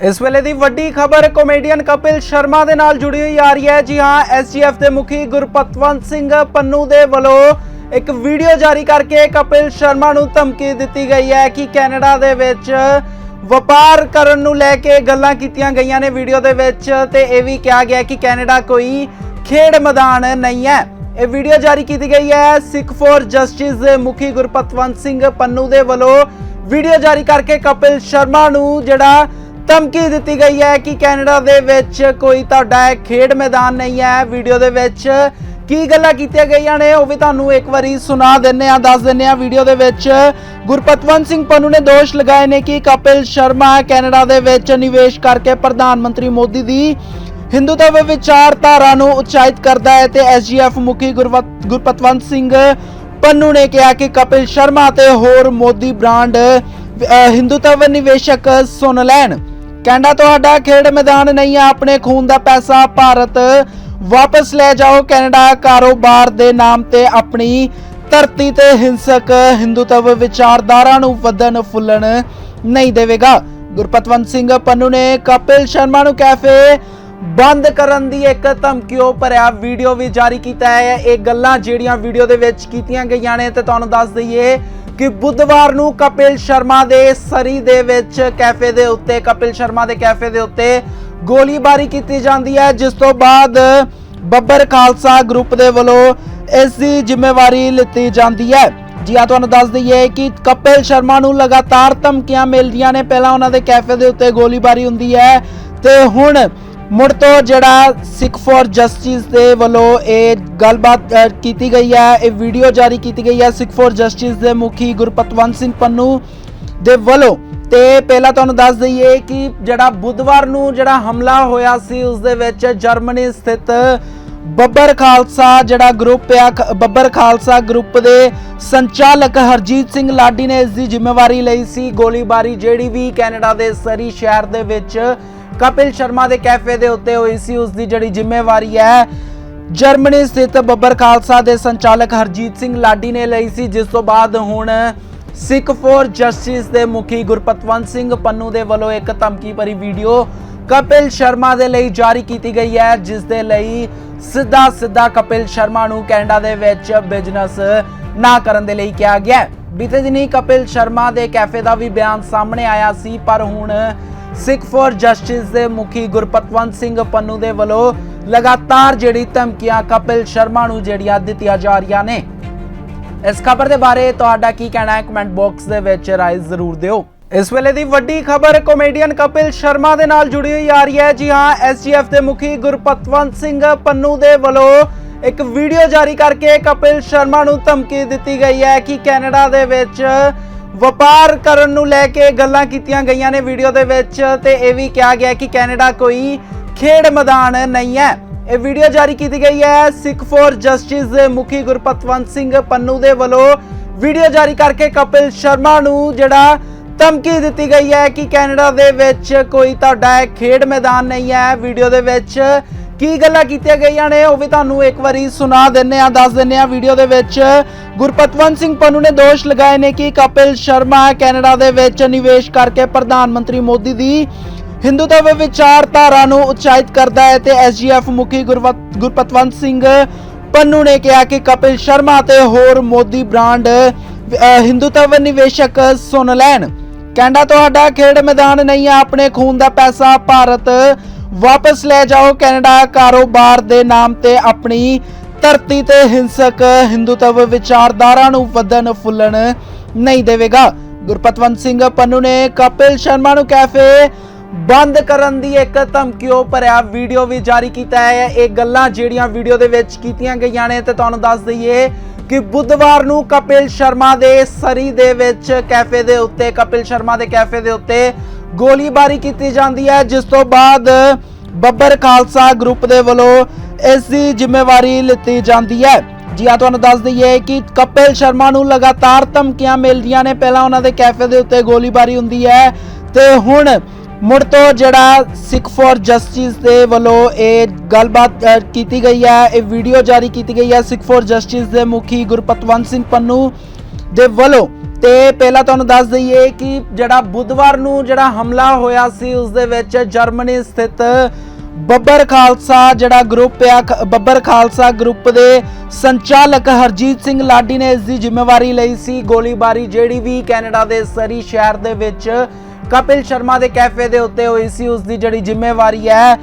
ਇਸ ਵੇਲੇ ਦੀ ਵੱਡੀ ਖਬਰ ਕਾਮੇਡੀਅਨ ਕਪਿਲ ਸ਼ਰਮਾ ਦੇ ਨਾਲ ਜੁੜੀ ਹੋਈ ਆ ਰਹੀ ਹੈ। ਜੀ ਹਾਂ ਐਸਜੀਐਫ ਦੇ ਮੁਖੀ ਗੁਰਪਤਵੰਤ ਸਿੰਘ ਪੰਨੂ ਦੇ ਵੱਲੋਂ ਇੱਕ ਵੀਡੀਓ ਜਾਰੀ ਕਰਕੇ ਕਪਿਲ ਸ਼ਰਮਾ ਨੂੰ ਧਮਕੀ ਦਿੱਤੀ ਗਈ ਹੈ ਕਿ ਕੈਨੇਡਾ ਦੇ ਵਿੱਚ ਵਪਾਰ ਕਰਨ ਨੂੰ ਲੈ ਕੇ ਗੱਲਾਂ ਕੀਤੀਆਂ ਗਈਆਂ ਨੇ ਵੀਡੀਓ ਦੇ ਵਿੱਚ ਤੇ ਇਹ ਵੀ ਕਿਹਾ ਗਿਆ ਕਿ ਕੈਨੇਡਾ ਕੋਈ ਖੇਡ ਮੈਦਾਨ ਨਹੀਂ ਹੈ। ਇਹ ਵੀਡੀਓ ਜਾਰੀ ਕੀਤੀ ਗਈ ਹੈ। ਸਿੱਖ ਫੋਰ ਜਸਟਿਸ ਦੇ ਮੁਖੀ ਗੁਰਪਤਵੰਤ ਸਿੰਘ ਪੰਨੂ ਦੇ ਵੱਲੋਂ ਵੀਡੀਓ ਜਾਰੀ ਕਰਕੇ ਕਪਿਲ ਸ਼ਰਮਾ ਨੂੰ ਜਿਹੜਾ ਧਮਕੀ ਦਿੱਤੀ ਗਈ ਹੈ ਕਿ ਕੈਨੇਡਾ ਦੇ ਵਿੱਚ ਕੋਈ ਤੁਹਾਡਾ ਖੇਡ ਮੈਦਾਨ ਨਹੀਂ ਹੈ। ਵੀਡੀਓ ਦੇ ਵਿੱਚ ਕੀ ਗੱਲਾਂ ਕੀਤੀਆਂ ਗਈਆਂ ਨੇ, ਉਹ ਵੀ ਤੁਹਾਨੂੰ ਇੱਕ ਵਾਰੀ ਸੁਣਾ ਦਿੰਨੇ ਆ ਦੱਸ ਦਿੰਨੇ ਆ ਵੀਡੀਓ ਦੇ ਵਿੱਚ ਗੁਰਪਤਵੰਤ ਸਿੰਘ ਪੰਨੂ ਨੇ ਦੋਸ਼ ਲਗਾਏ ਨੇ ਕਿ ਕਪਿਲ ਸ਼ਰਮਾ ਕੈਨੇਡਾ ਦੇ ਵਿੱਚ ਨਿਵੇਸ਼ ਕਰਕੇ ਪ੍ਰਧਾਨ ਮੰਤਰੀ ਮੋਦੀ ਦੀ ਹਿੰਦੂਤਵ ਵਿਚਾਰਧਾਰਾ ਨੂੰ ਉਤਸ਼ਾਹਿਤ ਕਰਦਾ ਹੈ ਤੇ ਐਸਜੀਐਫ ਮੁਖੀ ਗੁਰਵਤ- ਗੁਰਪਤਵੰਤ ਸਿੰਘ ਪੰਨੂ ਨੇ ਕਿਹਾ ਕਿ ਕਪਿਲ ਸ਼ਰਮਾ ਤੇ ਹੋਰ ਮੋਦੀ ਬ੍ਰਾਂਡ ਹਿੰਦੂਤਵ ਨਿਵੇਸ਼ਕ ਸੁਣ ਲੈਣ। ਕਹਿੰਦਾ ਤੁਹਾਡਾ ਖੇਡ ਮੈਦਾਨ ਨਹੀਂ ਹੈ ਆਪਣੇ ਖੂਨ ਦਾ ਪੈਸਾ ਭਾਰਤ ਵਾਪਸ ਲੈ ਜਾਓ। ਕੈਨੇਡਾ ਕਾਰੋਬਾਰ ਦੇ ਨਾਮ ਤੇ ਆਪਣੀ ਧਰਤੀ ਤੇ ਹਿੰਸਕ ਹਿੰਦੂਤਵ ਵਿਚਾਰਧਾਰਾ ਨੂੰ ਵਧਣ ਫੁੱਲਣ ਨਹੀਂ ਦੇਵੇਗਾ। ਗੁਰਪਤਵੰਤ ਸਿੰਘ ਪੰਨੂ ਨੇ ਕਪਿਲ ਸ਼ਰਮਾ ਨੂੰ ਕੈਫੇ ਬੰਦ ਕਰਨ ਦੀ ਇੱਕ ਧਮਕੀਓ ਭਰਿਆ ਵੀਡੀਓ ਵੀ ਜਾਰੀ ਕੀਤਾ ਹੈ। ਇਹ ਗੱਲਾਂ ਜਿਹੜੀਆਂ ਵੀਡੀਓ ਦੇ ਵਿੱਚ ਕੀਤੀਆਂ ਗਈਆਂ ਨੇ ਤੇ ਤੁਹਾਨੂੰ ਦੱਸ ਦਈਏ ਕਿ ਬੁੱਧਵਾਰ ਨੂੰ ਕਪਿਲ ਸ਼ਰਮਾ ਦੇ ਸਰੀ ਦੇ ਵਿੱਚ ਕੈਫੇ ਦੇ ਉੱਤੇ, ਕਪਿਲ ਸ਼ਰਮਾ ਦੇ ਕੈਫੇ ਦੇ ਉੱਤੇ ਗੋਲੀਬਾਰੀ ਕੀਤੀ ਜਾਂਦੀ ਹੈ, ਜਿਸ ਤੋਂ ਬਾਅਦ ਬੱਬਰ ਖਾਲਸਾ ਗਰੁੱਪ ਦੇ ਵੱਲੋਂ ਇਸ ਦੀ ਜ਼ਿੰਮੇਵਾਰੀ ਲਿੱਤੀ ਜਾਂਦੀ ਹੈ। ਜੀ ਆ ਤੁਹਾਨੂੰ ਦੱਸ ਦਈਏ ਕਿ ਕਪਿਲ ਸ਼ਰਮਾ ਨੂੰ ਲਗਾਤਾਰ ਧਮਕੀਆਂ ਮਿਲਦੀਆਂ ਨੇ। ਪਹਿਲਾਂ ਉਹਨਾਂ ਦੇ ਕੈਫੇ ਦੇ ਉੱਤੇ ਗੋਲੀਬਾਰੀ ਹੁੰਦੀ ਹੈ ਤੇ ਹੁਣ ਮੁੜ ਤੋਂ ਜਿਹੜਾ ਸਿੱਖ ਫੋਰ ਜਸਟਿਸ ਦੇ ਵੱਲੋਂ ਇਹ ਗੱਲਬਾਤ ਕੀਤੀ ਗਈ ਹੈ, ਇਹ ਵੀਡੀਓ ਜਾਰੀ ਕੀਤੀ ਗਈ ਹੈ ਸਿੱਖ ਫੋਰ ਜਸਟਿਸ ਦੇ ਮੁਖੀ ਗੁਰਪਤਵੰਤ ਸਿੰਘ ਪੰਨੂ ਦੇ ਵੱਲੋਂ। ਤੇ ਪਹਿਲਾਂ ਤੁਹਾਨੂੰ ਦੱਸ ਦਈਏ ਕਿ ਜਿਹੜਾ ਬੁੱਧਵਾਰ ਨੂੰ ਜਿਹੜਾ ਹਮਲਾ ਹੋਇਆ ਸੀ, ਉਸ ਦੇ ਵਿੱਚ ਜਰਮਨੀ ਸਥਿਤ ਬੱਬਰ ਖਾਲਸਾ ਜਿਹੜਾ ਗਰੁੱਪ ਆ, ਖ- ਬੱਬਰ ਖਾਲਸਾ ਗਰੁੱਪ ਦੇ ਸੰਚਾਲਕ ਹਰਜੀਤ ਸਿੰਘ ਲਾਡੀ ਨੇ ਇਸ ਦੀ ਜ਼ਿੰਮੇਵਾਰੀ ਲਈ ਸੀ। ਗੋਲੀਬਾਰੀ ਜਿਹੜੀ ਵੀ ਕੈਨੇਡਾ ਦੇ ਸਰੀ ਸ਼ਹਿਰ ਦੇ ਵਿੱਚ ਕਪਿਲ ਸ਼ਰਮਾ ਦੇ ਕੈਫੇ ਦੇ ਉੱਤੇ ਹੋਈ ਸੀ, ਉਸ ਦੀ ਜਿਹੜੀ ਜ਼ਿੰਮੇਵਾਰੀ ਹੈ, ਜਰਮਨੀ ਸਥਿਤ ਬੱਬਰ ਖਾਲਸਾ ਦੇ ਸੰਚਾਲਕ ਹਰਜੀਤ ਸਿੰਘ ਲਾਡੀ ਨੇ ਲਈ ਸੀ, ਜਿਸ ਤੋਂ ਬਾਅਦ ਹੁਣ ਸਿੱਖ ਫੋਰ ਜਸਟਿਸ ਦੇ ਮੁਖੀ ਗੁਰਪਤਵੰਤ ਸਿੰਘ ਪੰਨੂ ਦੇ ਵੱਲੋਂ ਇੱਕ ਧਮਕੀ ਭਰੀ ਵੀਡੀਓ ਕਪਿਲ ਸ਼ਰਮਾ ਦੇ ਲਈ ਜਾਰੀ ਕੀਤੀ ਗਈ ਹੈ, ਜਿਸ ਦੇ ਲਈ ਸਿੱਧਾ ਸਿੱਧਾ ਕਪਿਲ ਸ਼ਰਮਾ ਨੂੰ ਕੈਨੇਡਾ ਦੇ ਵਿੱਚ ਬਿਜ਼ਨਸ ਨਾ ਕਰਨ ਦੇ ਲਈ ਕਿਹਾ ਗਿਆ ਬੀਤੇ ਦਿਨੀ ਕਪਿਲ ਸ਼ਰਮਾ ਦੇ ਕੈਫੇ ਦਾ ਵੀ ਬਿਆਨ ਸਾਹਮਣੇ ਆਇਆ ਸੀ, ਪਰ ਹੁਣ ਸਿੱਖ ਫੋਰ ਜਸਟਿਸ ਦੇ ਮੁਖੀ ਗੁਰਪਤਵੰਤ ਸਿੰਘ ਪੰਨੂ ਦੇ ਵੱਲੋਂ ਲਗਾਤਾਰ ਜਿਹੜੀ ਧਮਕੀਆਂ ਕਪਿਲ ਸ਼ਰਮਾ ਨੂੰ ਜਿਹੜੀਆਂ ਦਿੱਤੀਆਂ ਜਾ ਰਹੀਆਂ ਨੇ। ਇਸ ਖਬਰ ਦੇ ਬਾਰੇ ਤੁਹਾਡਾ ਕੀ ਕਹਿਣਾ ਹੈ ਕਮੈਂਟ ਬਾਕਸ ਦੇ ਵਿੱਚ ਰਾਏ ਜ਼ਰੂਰ ਦਿਓ। ਇਸ ਵੇਲੇ ਦੀ ਵੱਡੀ ਖਬਰ ਕਾਮੇਡੀਅਨ ਕਪਿਲ ਸ਼ਰਮਾ ਦੇ ਨਾਲ ਜੁੜੀ ਹੋਈ ਆ ਰਹੀ ਹੈ। ਜੀ ਹਾਂ ਐਸਜੀਐਫ ਦੇ ਮੁਖੀ ਗੁਰਪਤਵੰਤ ਸਿੰਘ ਪੰਨੂ ਦੇ ਵੱਲੋਂ ਇੱਕ ਵੀਡੀਓ ਜਾਰੀ ਕਰਕੇ ਕਪਿਲ ਸ਼ਰਮਾ ਨੂੰ ਧਮਕੀ ਦਿੱਤੀ ਗਈ ਹੈ ਕਿ ਕੈਨੇਡਾ ਦੇ ਵਿੱਚ ਵਪਾਰ ਕਰਨ ਨੂੰ ਲੈ ਕੇ ਗੱਲਾਂ ਕੀਤੀਆਂ ਗਈਆਂ ਨੇ ਵੀਡੀਓ ਦੇ ਵਿੱਚ ਤੇ ਇਹ ਵੀ ਕਿਹਾ ਗਿਆ ਕਿ ਕੈਨੇਡਾ ਕੋਈ ਖੇਡ ਮੈਦਾਨ ਨਹੀਂ ਹੈ। ਇਹ ਵੀਡੀਓ ਜਾਰੀ ਕੀਤੀ ਗਈ ਹੈ। ਸਿੱਖ ਫੋਰ ਜਸਟਿਸ ਦੇ ਮੁਖੀ ਗੁਰਪਤਵੰਤ ਸਿੰਘ ਪੰਨੂ ਦੇ ਵੱਲੋਂ ਵੀਡੀਓ ਜਾਰੀ ਕਰਕੇ ਕਪਿਲ ਸ਼ਰਮਾ ਨੂੰ ਜਿਹੜਾ ਧਮਕੀ ਦਿੱਤੀ ਗਈ ਹੈ ਕਿ ਕੈਨੇਡਾ ਦੇ ਵਿੱਚ ਕੋਈ ਤੁਹਾਡਾ ਖੇਡ ਮੈਦਾਨ ਨਹੀਂ ਹੈ। ਵੀਡੀਓ ਦੇ ਵਿੱਚ ਕੀ ਗੱਲਾਂ ਕੀਤੀਆਂ ਗਈਆਂ ਨੇ, ਉਹ ਵੀ ਤੁਹਾਨੂੰ ਇੱਕ ਵਾਰੀ ਸੁਣਾ ਦਿੰਨੇ ਆ ਦੱਸ ਦਿੰਨੇ ਆ ਵੀਡੀਓ ਦੇ ਵਿੱਚ। ਗੁਰਪਤਵੰਤ ਸਿੰਘ ਪੰਨੂ ਨੇ ਦੋਸ਼ ਲਗਾਏ ਨੇ ਕਿ ਕਪਿਲ ਸ਼ਰਮਾ ਕੈਨੇਡਾ ਦੇ ਵਿੱਚ ਨਿਵੇਸ਼ ਕਰਕੇ ਪ੍ਰਧਾਨ ਮੰਤਰੀ ਮੋਦੀ ਦੀ ਹਿੰਦੂਤਵ ਵਿਚਾਰਧਾਰਾ ਨੂੰ ਉਤਸ਼ਾਹਿਤ ਕਰਦਾ ਹੈ ਤੇ ਐਸਜੀਐਫ ਮੁਖੀ ਗੁਰਵਤ- ਗੁਰਪਤਵੰਤ ਸਿੰਘ ਪੰਨੂ ਨੇ ਕਿਹਾ ਕਿ ਕਪਿਲ ਸ਼ਰਮਾ ਤੇ ਹੋਰ ਮੋਦੀ ਬ੍ਰਾਂਡ ਹਿੰਦੂਤਵ ਨਿਵੇਸ਼ਕ ਸੁਣ ਲੈਣ। ਕਹਿੰਦਾ ਤੁਹਾਡਾ ਖੇਡ ਮੈਦਾਨ ਨਹੀਂ ਹੈ ਆਪਣੇ ਖੂਨ ਦਾ ਪੈਸਾ ਭਾਰਤ ਵਾਪਸ ਲੈ ਜਾਓ ਕੈਨੇਡਾ ਕਾਰੋਬਾਰ ਦੇ ਨਾਮ ਤੇ ਆਪਣੀ ਧਰਤੀ ਤੇ ਹਿੰਸਕ ਹਿੰਦੂਤਵ ਵਿਚਾਰਧਾਰਾ ਨੂੰ ਵਧਣ ਫੁੱਲਣ ਨਹੀਂ ਦੇਵੇਗਾ। ਗੁਰਪਤਵੰਤ ਸਿੰਘ ਪੰਨੂ ਨੇ ਕਪਿਲ ਸ਼ਰਮਾ ਨੂੰ ਕੈਫੇ ਬੰਦ ਕਰਨ ਦੀ ਇੱਕ ਧਮਕੀਓ ਭਰਿਆ ਵੀਡੀਓ ਵੀ ਜਾਰੀ ਕੀਤਾ ਹੈ। ਇਹ ਗੱਲਾਂ ਜਿਹੜੀਆਂ ਵੀਡੀਓ ਦੇ ਵਿੱਚ ਕੀਤੀਆਂ ਗਈਆਂ ਨੇ ਤੇ ਤੁਹਾਨੂੰ ਦੱਸ ਦਈਏ ਕਿ ਬੁੱਧਵਾਰ ਨੂੰ ਕਪਿਲ ਸ਼ਰਮਾ ਦੇ ਸਰੀ ਦੇ ਵਿੱਚ ਕੈਫੇ ਦੇ ਉੱਤੇ, ਕਪਿਲ ਸ਼ਰਮਾ ਦੇ ਕੈਫੇ ਦੇ ਉੱਤੇ ਗੋਲੀਬਾਰੀ ਕੀਤੀ ਜਾਂਦੀ ਹੈ, ਜਿਸ ਤੋਂ ਬਾਅਦ ਬੱਬਰ ਖਾਲਸਾ ਗਰੁੱਪ ਦੇ ਵੱਲੋਂ ਇਸ ਦੀ ਜ਼ਿੰਮੇਵਾਰੀ ਲਿੱਤੀ ਜਾਂਦੀ ਹੈ। ਜੀ ਆ ਤੁਹਾਨੂੰ ਦੱਸ ਦਈਏ ਕਿ ਕਪਿਲ ਸ਼ਰਮਾ ਨੂੰ ਲਗਾਤਾਰ ਧਮਕੀਆਂ ਮਿਲਦੀਆਂ ਨੇ। ਪਹਿਲਾਂ ਉਹਨਾਂ ਦੇ ਕੈਫੇ ਦੇ ਉੱਤੇ ਗੋਲੀਬਾਰੀ ਹੁੰਦੀ ਹੈ ਤੇ ਹੁਣ ਮੁੜ ਤੋਂ ਜਿਹੜਾ ਸਿੱਖ ਫੋਰ ਜਸਟਿਸ ਦੇ ਵੱਲੋਂ ਇਹ ਗੱਲਬਾਤ ਕੀਤੀ ਗਈ ਹੈ, ਇਹ ਵੀਡੀਓ ਜਾਰੀ ਕੀਤੀ ਗਈ ਹੈ ਸਿੱਖ ਫੋਰ ਜਸਟਿਸ ਦੇ ਮੁਖੀ ਗੁਰਪਤਵੰਤ ਸਿੰਘ ਪੰਨੂ ਦੇ ਵੱਲੋਂ। ਤੇ ਪਹਿਲਾਂ ਤੁਹਾਨੂੰ ਦੱਸ ਦਈਏ ਕਿ ਜਿਹੜਾ ਬੁੱਧਵਾਰ ਨੂੰ ਜਿਹੜਾ ਹਮਲਾ ਹੋਇਆ ਸੀ, ਉਸ ਦੇ ਵਿੱਚ ਜਰਮਨੀ ਸਥਿਤ ਬੱਬਰ ਖਾਲਸਾ ਜਿਹੜਾ ਗਰੁੱਪ ਆ, ਖ- ਬੱਬਰ ਖਾਲਸਾ ਗਰੁੱਪ ਦੇ ਸੰਚਾਲਕ ਹਰਜੀਤ ਸਿੰਘ ਲਾਡੀ ਨੇ ਇਸ ਦੀ ਜ਼ਿੰਮੇਵਾਰੀ ਲਈ ਸੀ। ਗੋਲੀਬਾਰੀ ਜਿਹੜੀ ਵੀ ਕੈਨੇਡਾ ਦੇ ਸਰੀ ਸ਼ਹਿਰ ਦੇ ਵਿੱਚ ਕਪਿਲ ਸ਼ਰਮਾ ਦੇ ਕੈਫੇ ਦੇ ਉੱਤੇ ਹੋਈ ਸੀ, ਉਸ ਦੀ ਜਿਹੜੀ ਜ਼ਿੰਮੇਵਾਰੀ ਹੈ,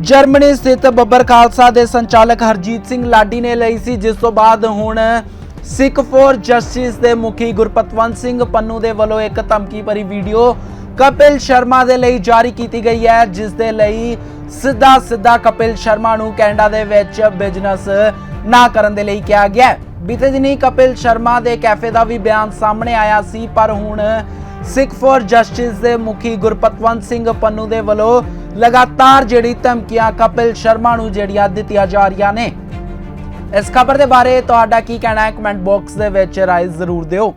ਜਰਮਨੀ ਸਥਿਤ ਬੱਬਰ ਖਾਲਸਾ ਦੇ ਸੰਚਾਲਕ ਹਰਜੀਤ ਸਿੰਘ ਲਾਡੀ ਨੇ ਲਈ ਸੀ। ਜਿਸ ਤੋਂ ਬਾਅਦ ਹੁਣ ਸਿੱਖ ਫੋਰ ਜਸਟਿਸ ਦੇ ਮੁਖੀ ਗੁਰਪਤਵੰਤ ਸਿੰਘ ਪੰਨੂ ਦੇ ਵੱਲੋਂ ਇੱਕ ਧਮਕੀ ਭਰੀ ਵੀਡੀਓ ਕਪਿਲ ਸ਼ਰਮਾ ਦੇ ਲਈ ਜਾਰੀ ਕੀਤੀ ਗਈ ਹੈ, ਜਿਸ ਦੇ ਲਈ ਸਿੱਧਾ ਸਿੱਧਾ ਕਪਿਲ ਸ਼ਰਮਾ ਨੂੰ ਕੈਨੇਡਾ ਦੇ ਵਿੱਚ ਬਿਜ਼ਨਸ ਨਾ ਕਰਨ ਦੇ ਲਈ ਕਿਹਾ ਗਿਆ ਬੀਤੇ ਦਿਨੀ ਕਪਿਲ ਸ਼ਰਮਾ ਦੇ ਕੈਫੇ ਦਾ ਵੀ ਬਿਆਨ ਸਾਹਮਣੇ ਆਇਆ ਸੀ, ਪਰ ਹੁਣ ਸਿੱਖ ਫੋਰ ਜਸਟਿਸ ਦੇ ਮੁਖੀ ਗੁਰਪਤਵੰਤ ਸਿੰਘ ਪੰਨੂ ਦੇ ਵੱਲੋਂ ਲਗਾਤਾਰ ਜਿਹੜੀ ਧਮਕੀਆਂ ਕਪਿਲ ਸ਼ਰਮਾ ਨੂੰ ਜਿਹੜੀਆਂ ਦਿੱਤੀਆਂ ਜਾ ਰਹੀਆਂ ਨੇ। ਇਸ ਖਬਰ ਦੇ ਬਾਰੇ ਤੁਹਾਡਾ ਕੀ ਕਹਿਣਾ ਹੈ? ਕਮੈਂਟ ਬਾਕਸ ਦੇ ਵਿੱਚ ਰਾਏ ਜ਼ਰੂਰ ਦਿਓ।